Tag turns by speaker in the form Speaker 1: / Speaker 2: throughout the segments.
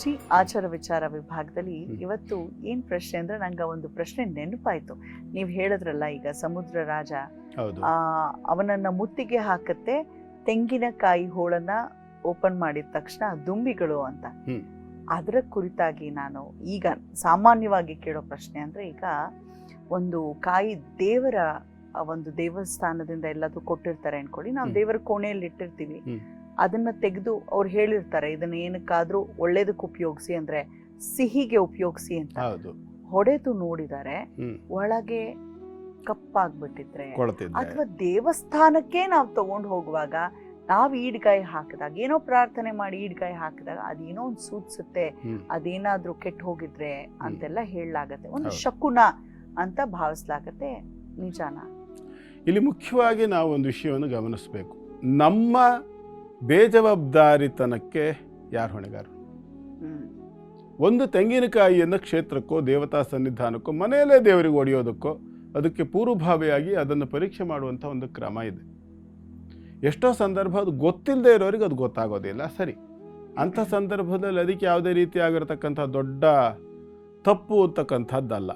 Speaker 1: ಗುರುಜಿ ಆಚಾರ ವಿಚಾರ ವಿಭಾಗದಲ್ಲಿ ಇವತ್ತು ಏನ್ ಪ್ರಶ್ನೆ ಅಂದ್ರೆ ನಂಗೆ ಒಂದು ಪ್ರಶ್ನೆ ನೆನಪಾಯ್ತು. ನೀವು ಹೇಳಿದ್ರಲ್ಲ ಈಗ ಸಮುದ್ರ ರಾಜ ಅವನನ್ನ ಮುತ್ತಿಗೆ ಹಾಕತ್ತೆ ತೆಂಗಿನಕಾಯಿ ಹೋಳನ್ನ ಓಪನ್ ಮಾಡಿದ ತಕ್ಷಣ ದುಂಬಿಗಳು ಅಂತ. ಅದರ ಕುರಿತಾಗಿ ನಾನು ಈಗ ಸಾಮಾನ್ಯವಾಗಿ ಕೇಳೋ ಪ್ರಶ್ನೆ ಅಂದ್ರೆ ಈಗ ಒಂದು ಕಾಯಿ ದೇವರ ಒಂದು ದೇವಸ್ಥಾನದಿಂದ ಎಲ್ಲಾದ್ರೂ ಕೊಟ್ಟಿರ್ತಾರೆ ಅನ್ಕೊಳ್ಳಿ. ನಾವು ದೇವರ ಕೋಣೆಯಲ್ಲಿ ಇಟ್ಟಿರ್ತೀವಿ. ಅದನ್ನ ತೆಗೆದು ಅವ್ರು ಹೇಳಿರ್ತಾರೆ ಇದನ್ನ ಏನಕ್ಕಾದ್ರೂ ಒಳ್ಳೇದಕ್ಕೆ ಉಪಯೋಗಿಸಿ ಅಂದ್ರೆ ಸಿಹಿಗೆ ಉಪಯೋಗಿಸಿ ಅಂತ. ಹೊಡೆದು ನೋಡಿದರೆ ಒಳಗೆ ಕಪ್ಪಾಗ್ಬಿಟ್ಟಿದ್ರೆ ಅಥವಾ ದೇವಸ್ಥಾನಕ್ಕೆ ನಾವು ತಗೊಂಡು ಹೋಗುವಾಗ ನಾವು ಈಡ್ಗಾಯಿ ಹಾಕಿದಾಗ ಏನೋ ಪ್ರಾರ್ಥನೆ ಮಾಡಿ ಈಡ್ಗಾಯಿ ಹಾಕಿದಾಗ ಅದೇನೋ ಒಂದು ಸೂಚಿಸುತ್ತೆ. ಅದೇನಾದ್ರೂ ಕೆಟ್ಟ ಹೋಗಿದ್ರೆ ಅಂತೆಲ್ಲ ಹೇಳಲಾಗತ್ತೆ. ಒಂದು ಶಕುನ ಅಂತ ಭಾವಿಸ್ಲಾಗತ್ತೆ ನಿಜಾನ?
Speaker 2: ಇಲ್ಲಿ ಮುಖ್ಯವಾಗಿ ನಾವು ಒಂದು ವಿಷಯವನ್ನು ಗಮನಿಸಬೇಕು. ನಮ್ಮ ಬೇಜವಾಬ್ದಾರಿತನಕ್ಕೆ ಯಾರು ಹೊಣೆಗಾರರು? ಒಂದು ತೆಂಗಿನಕಾಯಿಯನ್ನು ಕ್ಷೇತ್ರಕ್ಕೋ ದೇವತಾ ಸನ್ನಿಧಾನಕ್ಕೋ ಮನೆಯಲ್ಲೇ ದೇವರಿಗೆ ಒಡೆಯೋದಕ್ಕೋ ಅದಕ್ಕೆ ಪೂರ್ವಭಾವಿಯಾಗಿ ಅದನ್ನು ಪರೀಕ್ಷೆ ಮಾಡುವಂಥ ಒಂದು ಕ್ರಮ ಇದೆ. ಎಷ್ಟೋ ಸಂದರ್ಭ ಅದು ಗೊತ್ತಿಲ್ಲದೆ ಇರೋರಿಗೆ ಅದು ಗೊತ್ತಾಗೋದಿಲ್ಲ ಸರಿ. ಅಂಥ ಸಂದರ್ಭದಲ್ಲಿ ಅದಕ್ಕೆ ಯಾವುದೇ ರೀತಿಯಾಗಿರತಕ್ಕಂಥ ದೊಡ್ಡ ತಪ್ಪು ಅಂತಕ್ಕಂಥದ್ದಲ್ಲ.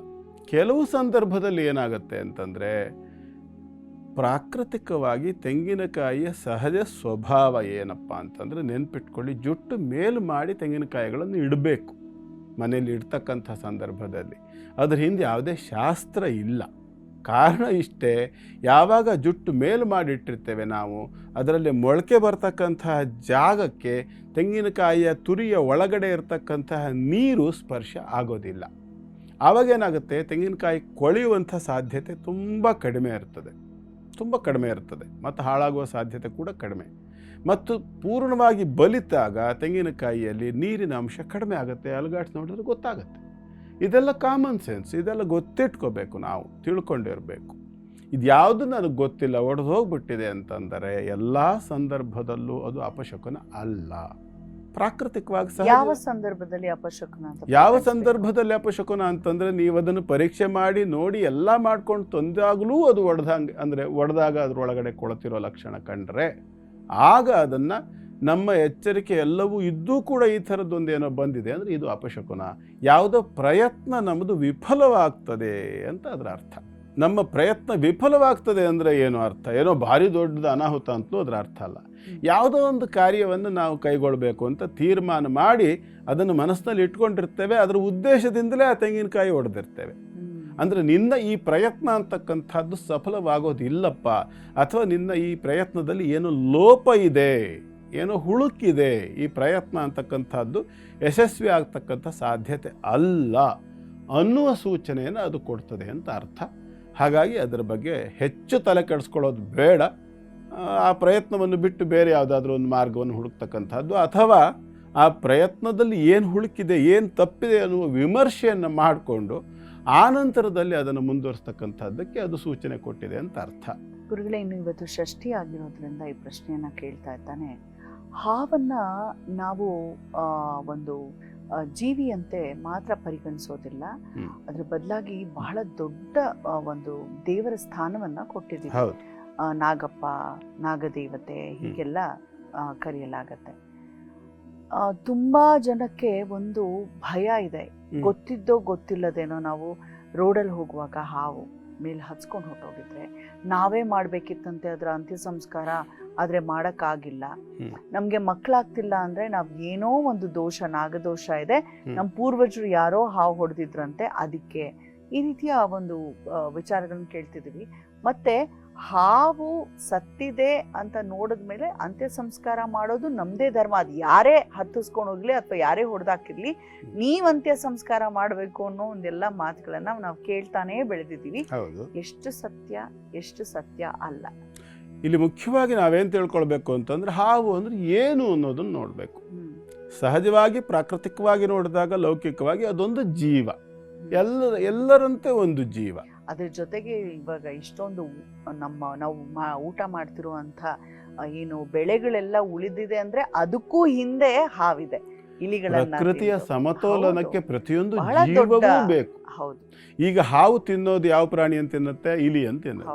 Speaker 2: ಕೆಲವು ಸಂದರ್ಭದಲ್ಲಿ ಏನಾಗುತ್ತೆ ಅಂತಂದರೆ ಪ್ರಾಕೃತಿಕವಾಗಿ ತೆಂಗಿನಕಾಯಿಯ ಸಹಜ ಸ್ವಭಾವ ಏನಪ್ಪ ಅಂತಂದರೆ ನೆನ್ಪಿಟ್ಕೊಳ್ಳಿ, ಜುಟ್ಟು ಮೇಲು ಮಾಡಿ ತೆಂಗಿನಕಾಯಿಗಳನ್ನು ಇಡಬೇಕು. ಮನೇಲಿ ಇಡ್ತಕ್ಕಂಥ ಸಂದರ್ಭದಲ್ಲಿ. ಅದ್ರ ಹಿಂದೆ ಯಾವುದೇ ಶಾಸ್ತ್ರ ಇಲ್ಲ. ಕಾರಣ ಇಷ್ಟೇ, ಯಾವಾಗ ಜುಟ್ಟು ಮೇಲು ಮಾಡಿಟ್ಟಿರ್ತೇವೆ ನಾವು, ಅದರಲ್ಲಿ ಮೊಳಕೆ ಬರ್ತಕ್ಕಂತಹ ಜಾಗಕ್ಕೆ ತೆಂಗಿನಕಾಯಿಯ ತುರಿಯ ಒಳಗಡೆ ಇರತಕ್ಕಂತಹ ನೀರು ಸ್ಪರ್ಶ ಆಗೋದಿಲ್ಲ. ಆವಾಗೇನಾಗುತ್ತೆ, ತೆಂಗಿನಕಾಯಿ ಕೊಳೆಯುವಂಥ ಸಾಧ್ಯತೆ ತುಂಬ ಕಡಿಮೆ ಇರ್ತದೆ. ತುಂಬ ಕಡಿಮೆ ಇರ್ತದೆ ಮತ್ತು ಹಾಳಾಗುವ ಸಾಧ್ಯತೆ ಕೂಡ ಕಡಿಮೆ. ಮತ್ತು ಪೂರ್ಣವಾಗಿ ಬಲಿತಾಗ ತೆಂಗಿನಕಾಯಿಯಲ್ಲಿ ನೀರಿನ ಅಂಶ ಕಡಿಮೆ ಆಗುತ್ತೆ, ಅಲುಗಾಡ್ಸಿ ನೋಡಿದ್ರೆ ಗೊತ್ತಾಗುತ್ತೆ. ಇದೆಲ್ಲ ಕಾಮನ್ ಸೆನ್ಸ್ ಇದೆಲ್ಲ ಗೊತ್ತಿಟ್ಕೋಬೇಕು ನಾವು, ತಿಳ್ಕೊಂಡಿರಬೇಕು. ಇದು ಯಾವುದು ನನಗೆ ಗೊತ್ತಿಲ್ಲ ಒಡೆದು ಹೋಗ್ಬಿಟ್ಟಿದೆ ಅಂತಂದರೆ ಎಲ್ಲ ಸಂದರ್ಭದಲ್ಲೂ ಅದು ಅಪಶಕುನ ಅಲ್ಲ. ಪ್ರಾಕೃತಿಕವಾಗಿ ಸಹ
Speaker 1: ಯಾವ ಸಂದರ್ಭದಲ್ಲಿ ಅಪಶಕುನ
Speaker 2: ಯಾವ ಸಂದರ್ಭದಲ್ಲಿ ಅಪಶಕುನ ಅಂತಂದ್ರೆ ನೀವು ಅದನ್ನು ಪರೀಕ್ಷೆ ಮಾಡಿ ನೋಡಿ ಎಲ್ಲ ಮಾಡ್ಕೊಂಡು ತಂದಾಗಲೂ ಅದು ಒಡೆದಂಗೆ ಅಂದ್ರೆ ಒಡೆದಾಗ ಅದರೊಳಗಡೆ ಕೊಳತಿರೋ ಲಕ್ಷಣ ಕಂಡ್ರೆ ಆಗ ಅದನ್ನ ನಮ್ಮ ಎಚ್ಚರಿಕೆ ಎಲ್ಲವೂ ಇದ್ದೂ ಕೂಡ ಈ ಥರದ್ದೊಂದು ಏನೋ ಬಂದಿದೆ ಅಂದ್ರೆ ಇದು ಅಪಶಕುನ ಯಾವುದೋ ಪ್ರಯತ್ನ ನಮ್ಮದು ವಿಫಲವಾಗ್ತದೆ ಅಂತ ಅದರ ಅರ್ಥ. ನಮ್ಮ ಪ್ರಯತ್ನ ವಿಫಲವಾಗ್ತದೆ ಅಂದರೆ ಏನು ಅರ್ಥ? ಏನೋ ಭಾರಿ ದೊಡ್ಡದು ಅನಾಹುತ ಅಂತಲೂ ಅದರ ಅರ್ಥ ಅಲ್ಲ. ಯಾವುದೋ ಒಂದು ಕಾರ್ಯವನ್ನು ನಾವು ಕೈಗೊಳ್ಳಬೇಕು ಅಂತ ತೀರ್ಮಾನ ಮಾಡಿ ಅದನ್ನು ಮನಸ್ಸಿನಲ್ಲಿ ಇಟ್ಕೊಂಡಿರ್ತೇವೆ. ಅದರ ಉದ್ದೇಶದಿಂದಲೇ ಆ ತೆಂಗಿನಕಾಯಿ ಹೊಡೆದಿರ್ತೇವೆ. ಅಂದರೆ ನಿನ್ನ ಈ ಪ್ರಯತ್ನ ಅಂತಕ್ಕಂಥದ್ದು ಸಫಲವಾಗೋದಿಲ್ಲಪ್ಪ. ಅಥವಾ ನಿನ್ನ ಈ ಪ್ರಯತ್ನದಲ್ಲಿ ಏನು ಲೋಪ ಇದೆ ಏನೋ ಹುಳುಕಿದೆ ಈ ಪ್ರಯತ್ನ ಅಂತಕ್ಕಂಥದ್ದು ಯಶಸ್ವಿ ಆಗ್ತಕ್ಕಂಥ ಸಾಧ್ಯತೆ ಅಲ್ಲ ಅನ್ನುವ ಸೂಚನೆಯನ್ನು ಅದು ಕೊಡ್ತದೆ ಅಂತ ಅರ್ಥ. ಹಾಗಾಗಿ ಅದರ ಬಗ್ಗೆ ಹೆಚ್ಚು ತಲೆ ಕೆಡಿಸ್ಕೊಳ್ಳೋದು ಬೇಡ. ಆ, ಪ್ರಯತ್ನವನ್ನು ಬಿಟ್ಟು ಬೇರೆ ಯಾವುದಾದ್ರೂ ಒಂದು ಮಾರ್ಗವನ್ನು ಹುಡುಕ್ತಕ್ಕಂಥದ್ದು ಅಥವಾ ಆ ಪ್ರಯತ್ನದಲ್ಲಿ ಏನು ಹುಡುಕಿದೆ ಏನು ತಪ್ಪಿದೆ ಅನ್ನುವ ವಿಮರ್ಶೆಯನ್ನು ಮಾಡಿಕೊಂಡು ಆನಂತರದಲ್ಲಿ ಅದನ್ನು ಮುಂದುವರಿಸ್ತಕ್ಕಂಥದ್ದಕ್ಕೆ ಅದು ಸೂಚನೆ ಕೊಟ್ಟಿದೆ ಅಂತ ಅರ್ಥ.
Speaker 1: ಗುರುಗಳೇ ಇನ್ನು ಇವತ್ತು ಷಷ್ಠಿ ಆಗಿರೋದ್ರಿಂದ ಈ ಪ್ರಶ್ನೆಯನ್ನು ಕೇಳ್ತಾ ಇರ್ತಾನೆ ಹಾವನ್ನು ನಾವು ಒಂದು ಜೀವಿಯಂತೆ ಮಾತ್ರ ಪರಿಗಣಿಸೋದಿಲ್ಲ. ಅದ್ರ ಬದಲಾಗಿ ಬಹಳ ದೊಡ್ಡ ಒಂದು ದೇವರ ಸ್ಥಾನವನ್ನ ಕೊಟ್ಟಿದ್ದೀವಿ. ನಾಗಪ್ಪ ನಾಗದೇವತೆ ಹೀಗೆಲ್ಲ ಕರೆಯಲಾಗತ್ತೆ. ತುಂಬಾ ಜನಕ್ಕೆ ಒಂದು ಭಯ ಇದೆ. ಗೊತ್ತಿದ್ದೋ ಗೊತ್ತಿಲ್ಲದೇನೋ ನಾವು ರೋಡಲ್ಲಿ ಹೋಗುವಾಗ ಹಾವು. ಮೇಲೆ ಹಚ್ಕೊಂಡು ಹೊಟ್ಟೋಗಿದ್ರೆ ನಾವೇ ಮಾಡಬೇಕಿತ್ತಂತೆ ಅದರ ಅಂತ್ಯ ಸಂಸ್ಕಾರ ಆದ್ರೆ ಮಾಡೋಕ್ಕಾಗಿಲ್ಲ. ನಮಗೆ ಮಕ್ಕಳಾಗ್ತಿಲ್ಲ ಅಂದ್ರೆ ನಾವು ಏನೋ ಒಂದು ದೋಷ ನಾಗದೋಷ ಇದೆ. ನಮ್ಮ ಪೂರ್ವಜರು ಯಾರೋ ಹಾವು ಹೊಡೆದಿದ್ರಂತೆ ಅದಕ್ಕೆ ಈ ರೀತಿಯ ಒಂದು ವಿಚಾರಗಳನ್ನ ಕೇಳ್ತಿದೀವಿ. ಮತ್ತೆ ಹಾವು ಸತ್ತಿದೆ ಅಂತ ನೋಡಿದ್ಮೇಲೆ ಅಂತ್ಯ ಸಂಸ್ಕಾರ ಮಾಡೋದು ನಮ್ದೇ ಧರ್ಮ. ಅದು ಯಾರೇ ಹತ್ತಿಸ್ಕೊಂಡು ಹೋಗ್ಲಿ ಅಥವಾ ಯಾರೇ ಹೊಡೆದಾಕಿರ್ಲಿ ನೀವು ಅಂತ್ಯ ಸಂಸ್ಕಾರ ಮಾಡಬೇಕು ಅನ್ನೋ ಒಂದೆಲ್ಲ ಮಾತುಗಳನ್ನ ನಾವು ಕೇಳ್ತಾನೇ ಬೆಳೆದಿದ್ದೀವಿ. ಎಷ್ಟು ಸತ್ಯ ಎಷ್ಟು ಸತ್ಯ ಅಲ್ಲ.
Speaker 2: ಇಲ್ಲಿ ಮುಖ್ಯವಾಗಿ ನಾವೇನು ತಿಳ್ಕೊಳ್ಬೇಕು ಅಂತಂದ್ರೆ ಹಾವು ಅಂದ್ರೆ ಏನು ಅನ್ನೋದನ್ನು ನೋಡಬೇಕು. ಸಹಜವಾಗಿ ಪ್ರಾಕೃತಿಕವಾಗಿ ನೋಡಿದಾಗ ಲೌಕಿಕವಾಗಿ ಅದೊಂದು ಜೀವ. ಎಲ್ಲ ಎಲ್ಲರಂತೆ ಒಂದು ಜೀವ.
Speaker 1: ಅದ್ರ ಜೊತೆಗೆ ಇವಾಗ ಇಷ್ಟೊಂದು ನಮ್ಮ ನಾವು ಮಾ- ಊಟ ಮಾಡ್ತಿರುವಂಥ ಏನು ಬೆಳೆಗಳೆಲ್ಲ ಉಳಿದಿದೆ ಅಂದ್ರೆ ಅದಕ್ಕೂ ಹಿಂದೆ ಹಾವಿದೆ. ಇಲಿಗಳ
Speaker 2: ಪ್ರಕೃತಿಯ ಸಮತೋಲನಕ್ಕೆ ಪ್ರತಿಯೊಂದು ಜೀವವೂ ಬೇಕು.
Speaker 1: ಹೌದು.
Speaker 2: ಈಗ ಹಾವು ತಿನ್ನೋದು ಯಾವ ಪ್ರಾಣಿ ಅಂತ ತಿನ್ನುತ್ತೆ? ಇಲಿ ಅಂತ ತಿನ್ನುತ್ತೆ.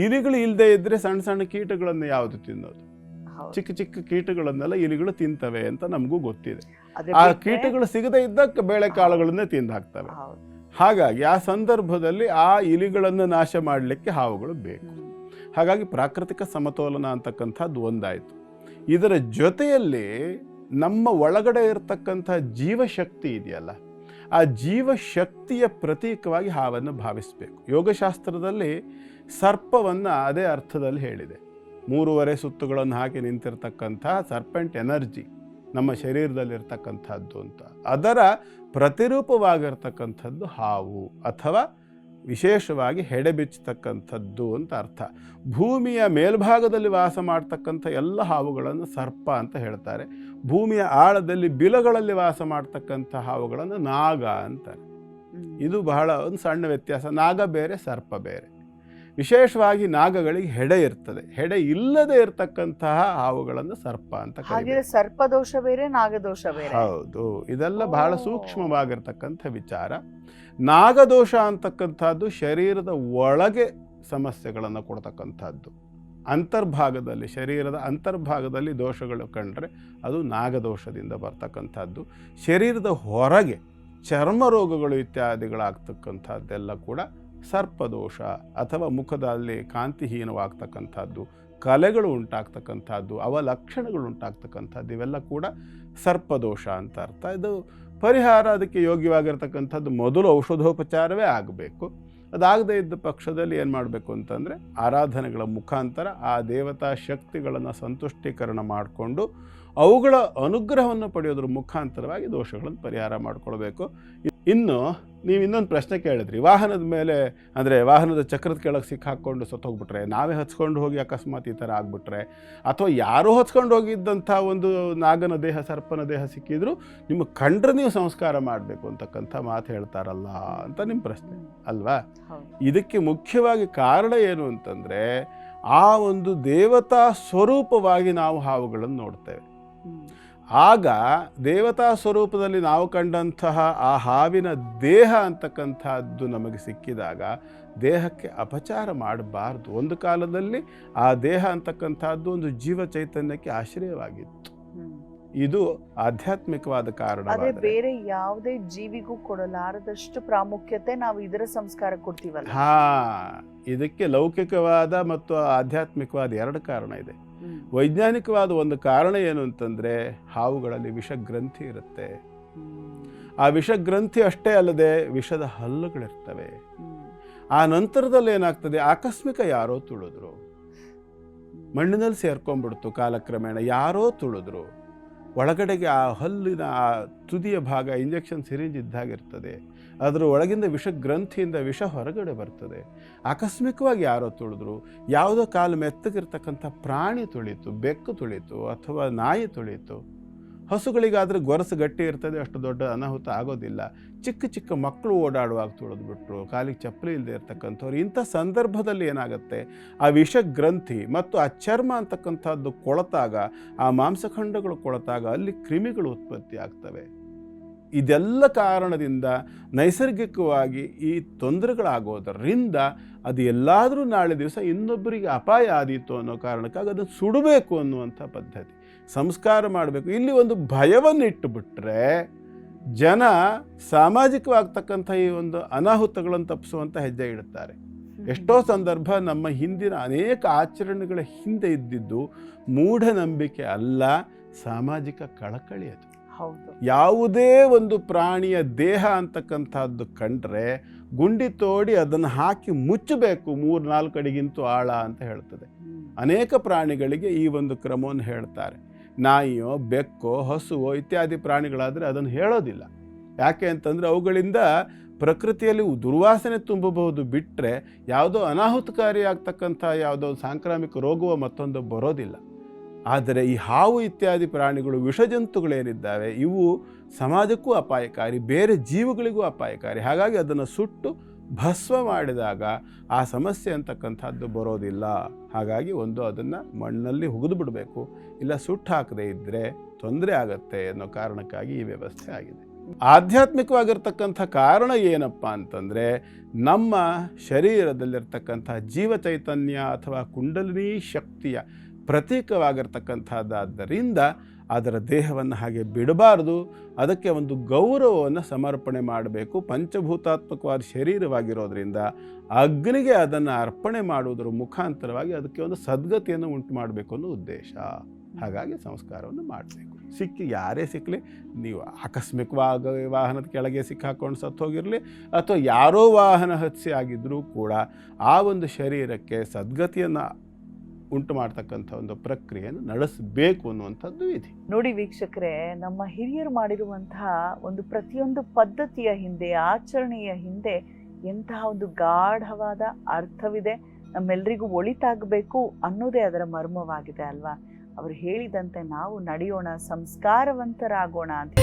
Speaker 2: ಇಲಿಗಳು ಇಲ್ಲದೆ ಇದ್ರೆ ಸಣ್ಣ ಸಣ್ಣ ಕೀಟಗಳನ್ನು ಯಾವುದು ತಿನ್ನೋದು. ಚಿಕ್ಕ ಚಿಕ್ಕ ಕೀಟಗಳನ್ನೆಲ್ಲ ಇಲಿಗಳು ತಿಂತವೆ ಅಂತ ನಮಗೂ ಗೊತ್ತಿದೆ. ಆ ಕೀಟಗಳು ಸಿಗದೇ ಇದ್ದಕ್ಕೆ ಬೇಳೆಕಾಳುಗಳನ್ನೇ ತಿಂದು ಹಾಕ್ತವೆ.
Speaker 1: ಹೌದು.
Speaker 2: ಹಾಗಾಗಿ ಆ ಸಂದರ್ಭದಲ್ಲಿ ಆ ಇಲಿಗಳನ್ನು ನಾಶ ಮಾಡಲಿಕ್ಕೆ ಹಾವುಗಳು ಬೇಕು. ಹಾಗಾಗಿ ಪ್ರಾಕೃತಿಕ ಸಮತೋಲನ ಅಂತಕ್ಕಂಥದ್ದು ಒಂದಾಯಿತು. ಇದರ ಜೊತೆಯಲ್ಲಿ ನಮ್ಮ ಒಳಗಡೆ ಇರತಕ್ಕಂಥ ಜೀವಶಕ್ತಿ ಇದೆಯಲ್ಲ, ಆ ಜೀವಶಕ್ತಿಯ ಪ್ರತೀಕವಾಗಿ ಹಾವನ್ನು ಭಾವಿಸಬೇಕು. ಯೋಗಶಾಸ್ತ್ರದಲ್ಲಿ ಸರ್ಪವನ್ನು ಅದೇ ಅರ್ಥದಲ್ಲಿ ಹೇಳಿದೆ. ಮೂರುವರೆ ಸುತ್ತುಗಳನ್ನು ಹಾಕಿ ನಿಂತಿರ್ತಕ್ಕಂಥ ಸರ್ಪೆಂಟ್ ಎನರ್ಜಿ. ನಮ್ಮ ಶರೀರದಲ್ಲಿರ್ತಕ್ಕಂಥದ್ದು ಅಂತ. ಅದರ ಪ್ರತಿರೂಪವಾಗಿರ್ತಕ್ಕಂಥದ್ದು ಹಾವು ಅಥವಾ ವಿಶೇಷವಾಗಿ ಹೆಡೆ ಬಿಚ್ಚತಕ್ಕಂಥದ್ದು ಅಂತ ಅರ್ಥ. ಭೂಮಿಯ ಮೇಲ್ಭಾಗದಲ್ಲಿ ವಾಸ ಮಾಡ್ತಕ್ಕಂಥ ಎಲ್ಲ ಹಾವುಗಳನ್ನು ಸರ್ಪ ಅಂತ ಹೇಳ್ತಾರೆ. ಭೂಮಿಯ ಆಳದಲ್ಲಿ ಬಿಲಗಳಲ್ಲಿ ವಾಸ ಮಾಡ್ತಕ್ಕಂಥ ಹಾವುಗಳನ್ನು ನಾಗ ಅಂತಾರೆ. ಇದು ಬಹಳ ಒಂದು ಸಣ್ಣ ವ್ಯತ್ಯಾಸ. ನಾಗ ಬೇರೆ ಸರ್ಪ ಬೇರೆ. ವಿಶೇಷವಾಗಿ ನಾಗಗಳಿಗೆ ಹೆಡೆ ಇರ್ತದೆ. ಹೆಡೆ ಇಲ್ಲದೆ ಇರತಕ್ಕಂತಹ ಹಾವುಗಳನ್ನು ಸರ್ಪ ಅಂತ
Speaker 1: ಹಾಗಿದ್ರೆ ಸರ್ಪದೋಷ ಬೇರೆ ನಾಗದೋಷ ಬೇರೆ.
Speaker 2: ಹೌದು. ಇದೆಲ್ಲ ಬಹಳ. ಸೂಕ್ಷ್ಮವಾಗಿರ್ತಕ್ಕಂಥ ವಿಚಾರ. ನಾಗದೋಷ ಅಂತಕ್ಕಂಥದ್ದು ಶರೀರದ ಒಳಗೆ ಸಮಸ್ಯೆಗಳನ್ನು ಕೊಡ್ತಕ್ಕಂಥದ್ದು. ಅಂತರ್ಭಾಗದಲ್ಲಿ ಶರೀರದ ಅಂತರ್ಭಾಗದಲ್ಲಿ ದೋಷಗಳು ಕಂಡ್ರೆ ಅದು ನಾಗದೋಷದಿಂದ ಬರ್ತಕ್ಕಂಥದ್ದು. ಶರೀರದ ಹೊರಗೆ ಚರ್ಮ ರೋಗಗಳು ಇತ್ಯಾದಿಗಳಾಗ್ತಕ್ಕಂಥದ್ದೆಲ್ಲ ಕೂಡ ಸರ್ಪದೋಷ ಅಥವಾ ಮುಖದಲ್ಲಿ ಕಾಂತಿಹೀನವಾಗ್ತಕ್ಕಂಥದ್ದು, ಕಲೆಗಳು ಉಂಟಾಗ್ತಕ್ಕಂಥದ್ದು, ಅವಲಕ್ಷಣಗಳು ಉಂಟಾಗ್ತಕ್ಕಂಥದ್ದು, ಇವೆಲ್ಲ ಕೂಡ ಸರ್ಪದೋಷ ಅಂತ ಅರ್ಥ. ಇದು ಪರಿಹಾರ ಅದಕ್ಕೆ ಯೋಗ್ಯವಾಗಿರ್ತಕ್ಕಂಥದ್ದು ಮೊದಲು ಔಷಧೋಪಚಾರವೇ ಆಗಬೇಕು. ಅದಾಗದೇ ಇದ್ದ ಪಕ್ಷದಲ್ಲಿ ಏನು ಮಾಡಬೇಕು ಅಂತಂದರೆ ಆರಾಧನೆಗಳ ಮುಖಾಂತರ ಆ ದೇವತಾ ಶಕ್ತಿಗಳನ್ನು ಸಂತುಷ್ಟೀಕರಣ ಮಾಡಿಕೊಂಡು ಅವುಗಳ ಅನುಗ್ರಹವನ್ನು ಪಡೆಯೋದ್ರ ಮುಖಾಂತರವಾಗಿ ದೋಷಗಳನ್ನು ಪರಿಹಾರ ಮಾಡಿಕೊಳ್ಬೇಕು. ಇನ್ನು ನೀವು ಇನ್ನೊಂದು ಪ್ರಶ್ನೆ ಕೇಳಿದ್ರಿ ವಾಹನದ ಮೇಲೆ ಅಂದರೆ ವಾಹನದ ಚಕ್ರದ ಕೆಳಗೆ ಸಿಕ್ಕಾಕ್ಕೊಂಡು ಸತ್ತೋಗ್ಬಿಟ್ರೆ ನಾವೇ ಹಚ್ಕೊಂಡು ಹೋಗಿ ಅಕಸ್ಮಾತ್ ಈ ಥರ ಆಗಿಬಿಟ್ರೆ ಅಥವಾ ಯಾರೋ ಹಚ್ಕೊಂಡು ಹೋಗಿದ್ದಂಥ ಒಂದು ನಾಗನ ದೇಹ ಸರ್ಪನ ದೇಹ ಸಿಕ್ಕಿದ್ರು ನಿಮ್ಮ ಕಂಡ್ರೆ ನೀವು ಸಂಸ್ಕಾರ ಮಾಡಬೇಕು ಅಂತಕ್ಕಂಥ ಮಾತು ಹೇಳ್ತಾರಲ್ಲ ಅಂತ ನಿಮ್ಮ ಪ್ರಶ್ನೆ ಅಲ್ವಾ? ಇದಕ್ಕೆ ಮುಖ್ಯವಾಗಿ ಕಾರಣ ಏನು ಅಂತಂದರೆ ಆ ಒಂದು ದೇವತಾ ಸ್ವರೂಪವಾಗಿ ನಾವು ಹಾವುಗಳನ್ನು ನೋಡ್ತೇವೆ. ಆಗ ದೇವತಾ ಸ್ವರೂಪದಲ್ಲಿ ನಾವು ಕಂಡಂತಹ ಆ ಹಾವಿನ ದೇಹ ಅಂತಕ್ಕಂಥದ್ದು ನಮಗೆ ಸಿಕ್ಕಿದಾಗ ದೇಹಕ್ಕೆ ಅಪಚಾರ ಮಾಡಬಾರ್ದು. ಒಂದು ಕಾಲದಲ್ಲಿ ಆ ದೇಹ ಅಂತಕ್ಕಂಥದ್ದು ಒಂದು ಜೀವ ಚೈತನ್ಯಕ್ಕೆ ಆಶ್ರಯವಾಗಿತ್ತು. ಇದು ಆಧ್ಯಾತ್ಮಿಕವಾದ ಕಾರಣ
Speaker 1: ಅದೇ ಬೇರೆ ಯಾವುದೇ ಜೀವಿಗೂ ಕೊಡಲಾರದಷ್ಟು ಪ್ರಾಮುಖ್ಯತೆ ನಾವು ಇದರ ಸಂಸ್ಕಾರ ಕೊಡ್ತೀವಲ್ಲ.
Speaker 2: ಹಾ ಇದಕ್ಕೆ ಲೌಕಿಕವಾದ ಮತ್ತು ಆಧ್ಯಾತ್ಮಿಕವಾದ ಎರಡು ಕಾರಣ ಇದೆ. ವೈಜ್ಞಾನಿಕವಾದ ಒಂದು ಕಾರಣ ಏನು ಅಂತಂದರೆ ಹಾವುಗಳಲ್ಲಿ ವಿಷಗ್ರಂಥಿ ಇರುತ್ತೆ. ಆ ವಿಷಗ್ರಂಥಿ ಅಷ್ಟೇ ಅಲ್ಲದೆ ವಿಷದ ಹಲ್ಲುಗಳಿರ್ತವೆ. ಆ ನಂತರದಲ್ಲಿ ಏನಾಗ್ತದೆ? ಆಕಸ್ಮಿಕ ಯಾರೋ ತುಳಿದ್ರು. ಮಣ್ಣಿನಲ್ಲಿ ಸೇರ್ಕೊಂಡ್ಬಿಡ್ತು ಕಾಲಕ್ರಮೇಣ. ಯಾರೋ ತುಳಿದ್ರು. ಒಳಗಡೆಗೆ ಆ ಹಲ್ಲಿನ ಆ ತುದಿಯ ಭಾಗ ಇಂಜೆಕ್ಷನ್ ಸಿರಿಂಜ್ ಇದ್ದಾಗಿರ್ತದೆ. ಅದರ ಒಳಗಿಂದ ವಿಷ ಗ್ರಂಥಿಯಿಂದ ವಿಷ ಹೊರಗಡೆ ಬರ್ತದೆ. ಆಕಸ್ಮಿಕವಾಗಿ ಯಾರೋ ತುಳಿದ್ರು, ಯಾವುದೋ ಕಾಲು ಮೆತ್ತಗಿರ್ತಕ್ಕಂಥ ಪ್ರಾಣಿ ತುಳಿತು, ಬೆಕ್ಕು ತುಳಿತು ಅಥವಾ ನಾಯಿ ತುಳಿತು. ಹಸುಗಳಿಗಾದರೆ ಗೊರಸು ಗಟ್ಟಿ ಇರ್ತದೆ, ಅಷ್ಟು ದೊಡ್ಡ ಅನಾಹುತ ಆಗೋದಿಲ್ಲ. ಚಿಕ್ಕ ಚಿಕ್ಕ ಮಕ್ಕಳು ಓಡಾಡುವಾಗ ತುಳಿದ್ಬಿಟ್ರು, ಕಾಲಿಗೆ ಚಪ್ಪಲಿ ಇಲ್ಲದೆ ಇರ್ತಕ್ಕಂಥವ್ರು. ಇಂಥ ಸಂದರ್ಭದಲ್ಲಿ ಏನಾಗುತ್ತೆ? ಆ ವಿಷ ಗ್ರಂಥಿ ಮತ್ತು ಆ ಚರ್ಮ ಅಂತಕ್ಕಂಥದ್ದು ಕೊಳತಾಗ, ಆ ಮಾಂಸಖಂಡಗಳು ಕೊಳತಾಗ ಅಲ್ಲಿ ಕ್ರಿಮಿಗಳು ಉತ್ಪತ್ತಿ ಆಗ್ತವೆ. ಇದೆಲ್ಲ ಕಾರಣದಿಂದ ನೈಸರ್ಗಿಕವಾಗಿ ಈ ತೊಂದರೆಗಳಾಗೋದರಿಂದ ಅದು ಎಲ್ಲಾದರೂ ನಾಳೆ ದಿವಸ ಇನ್ನೊಬ್ಬರಿಗೆ ಅಪಾಯ ಆದೀತು ಅನ್ನೋ ಕಾರಣಕ್ಕಾಗಿ ಅದನ್ನು ಸುಡಬೇಕು ಅನ್ನುವಂಥ ಪದ್ಧತಿ. ಸಂಸ್ಕಾರ ಮಾಡಬೇಕು. ಇಲ್ಲಿ ಒಂದು ಭಯವನ್ನು ಇಟ್ಟುಬಿಟ್ರೆ ಜನ ಸಾಮಾಜಿಕವಾಗ್ತಕ್ಕಂಥ ಈ ಒಂದು ಅನಾಹುತಗಳನ್ನು ತಪ್ಪಿಸುವಂಥ ಹೆಜ್ಜೆ ಇಡುತ್ತಾರೆ. ಎಷ್ಟೋ ಸಂದರ್ಭ ನಮ್ಮ ಹಿಂದಿನ ಅನೇಕ ಆಚರಣೆಗಳ ಹಿಂದೆ ಇದ್ದಿದ್ದು ಮೂಢನಂಬಿಕೆ ಅಲ್ಲ, ಸಾಮಾಜಿಕ ಕಳಕಳಿ ಅದು. ಯಾವುದೇ ಒಂದು ಪ್ರಾಣಿಯ ದೇಹ ಅಂತಕ್ಕಂಥದ್ದು ಕಂಡ್ರೆ ಗುಂಡಿ ತೋಡಿ ಅದನ್ನು ಹಾಕಿ ಮುಚ್ಚಬೇಕು ಮೂರು ನಾಲ್ಕು ಅಡಿಗಿಂತ ಆಳ ಅಂತ ಹೇಳ್ತದೆ. ಅನೇಕ ಪ್ರಾಣಿಗಳಿಗೆ ಈ ಒಂದು ಕ್ರಮವನ್ನು ಹೇಳ್ತಾರೆ. ನಾಯಿಯೋ ಬೆಕ್ಕೋ ಹಸುವೋ ಇತ್ಯಾದಿ ಪ್ರಾಣಿಗಳಾದರೆ ಅದನ್ನು ಹೇಳೋದಿಲ್ಲ. ಯಾಕೆ ಅಂತಂದರೆ ಅವುಗಳಿಂದ ಪ್ರಕೃತಿಯಲ್ಲಿ ದುರ್ವಾಸನೆ ತುಂಬಬಹುದು ಬಿಟ್ಟರೆ ಯಾವುದೋ ಅನಾಹುತಕಾರಿಯಾಗ್ತಕ್ಕಂಥ ಯಾವುದೋ ಸಾಂಕ್ರಾಮಿಕ ರೋಗವೋ ಮತ್ತೊಂದು ಬರೋದಿಲ್ಲ. ಆದರೆ ಈ ಹಾವು ಇತ್ಯಾದಿ ಪ್ರಾಣಿಗಳು ವಿಷಜಂತುಗಳೇನಿದ್ದಾವೆ, ಇವು ಸಮಾಜಕ್ಕೂ ಅಪಾಯಕಾರಿ, ಬೇರೆ ಜೀವಗಳಿಗೂ ಅಪಾಯಕಾರಿ. ಹಾಗಾಗಿ ಅದನ್ನು ಸುಟ್ಟು ಭಸ್ಮ ಮಾಡಿದಾಗ ಆ ಸಮಸ್ಯೆ ಅಂತಕ್ಕಂಥದ್ದು ಬರೋದಿಲ್ಲ. ಹಾಗಾಗಿ ಒಂದು ಅದನ್ನು ಮಣ್ಣಲ್ಲಿ ಹುಗಿದು ಬಿಡಬೇಕು. ಇಲ್ಲ ಸುಟ್ಟು ಹಾಕದೇ ಇದ್ದರೆ ತೊಂದರೆ ಆಗುತ್ತೆ ಅನ್ನೋ ಕಾರಣಕ್ಕಾಗಿ ಈ ವ್ಯವಸ್ಥೆ ಆಗಿದೆ. ಆಧ್ಯಾತ್ಮಿಕವಾಗಿರ್ತಕ್ಕಂಥ ಕಾರಣ ಏನಪ್ಪ ಅಂತಂದರೆ, ನಮ್ಮ ಶರೀರದಲ್ಲಿರ್ತಕ್ಕಂಥ ಜೀವ ಚೈತನ್ಯ ಅಥವಾ ಕುಂಡಲಿನಿ ಶಕ್ತಿಯ ಪ್ರತೀಕವಾಗಿರ್ತಕ್ಕಂಥದ್ದಾದ್ದರಿಂದ ಅದರ ದೇಹವನ್ನು ಹಾಗೆ ಬಿಡಬಾರ್ದು. ಅದಕ್ಕೆ ಒಂದು ಗೌರವವನ್ನು ಸಮರ್ಪಣೆ ಮಾಡಬೇಕು. ಪಂಚಭೂತಾತ್ಮಕವಾದ ಶರೀರವಾಗಿರೋದ್ರಿಂದ ಅಗ್ನಿಗೆ ಅದನ್ನು ಅರ್ಪಣೆ ಮಾಡುವುದರ ಮುಖಾಂತರವಾಗಿ ಅದಕ್ಕೆ ಒಂದು ಸದ್ಗತಿಯನ್ನು ಉಂಟು ಮಾಡಬೇಕು ಅನ್ನೋ ಉದ್ದೇಶ. ಹಾಗಾಗಿ ಸಂಸ್ಕಾರವನ್ನು ಮಾಡಬೇಕು. ಸಿಕ್ಕಿ ಯಾರೇ ಸಿಕ್ಕಲಿ, ನೀವು ಆಕಸ್ಮಿಕವಾಗಿ ವಾಹನದ ಕೆಳಗೆ ಸಿಕ್ಕಾಕೊಂಡು ಸತ್ತು ಹೋಗಿರಲಿ, ಅಥವಾ ಯಾರೋ ವಾಹನ ಹತ್ಸಿ ಆಗಿದ್ದರೂ ಕೂಡ ಆ ಒಂದು ಶರೀರಕ್ಕೆ ಸದ್ಗತಿಯನ್ನು ಉಂಟು ಮಾಡ್ತಕ್ಕಂಥ ಒಂದು ಪ್ರಕ್ರಿಯೆಯನ್ನು ನಡೆಸಬೇಕು ಅನ್ನುವಂಥದ್ದು ಇದೆ
Speaker 1: ನೋಡಿ ವೀಕ್ಷಕರೇ, ನಮ್ಮ ಹಿರಿಯರು ಮಾಡಿರುವಂತಹ ಒಂದು ಪ್ರತಿಯೊಂದು ಪದ್ಧತಿಯ ಹಿಂದೆ, ಆಚರಣೆಯ ಹಿಂದೆ ಎಂತಹ ಒಂದು ಗಾಢವಾದ ಅರ್ಥವಿದೆ ನಮ್ಮೆಲ್ಲರಿಗೂ ಒಳಿತಾಗಬೇಕು ಅನ್ನೋದೇ ಅದರ ಮರ್ಮವಾಗಿದೆ ಅಲ್ವಾ? ಅವರು ಹೇಳಿದಂತೆ ನಾವು ನಡೆಯೋಣ, ಸಂಸ್ಕಾರವಂತರಾಗೋಣ ಅಂತ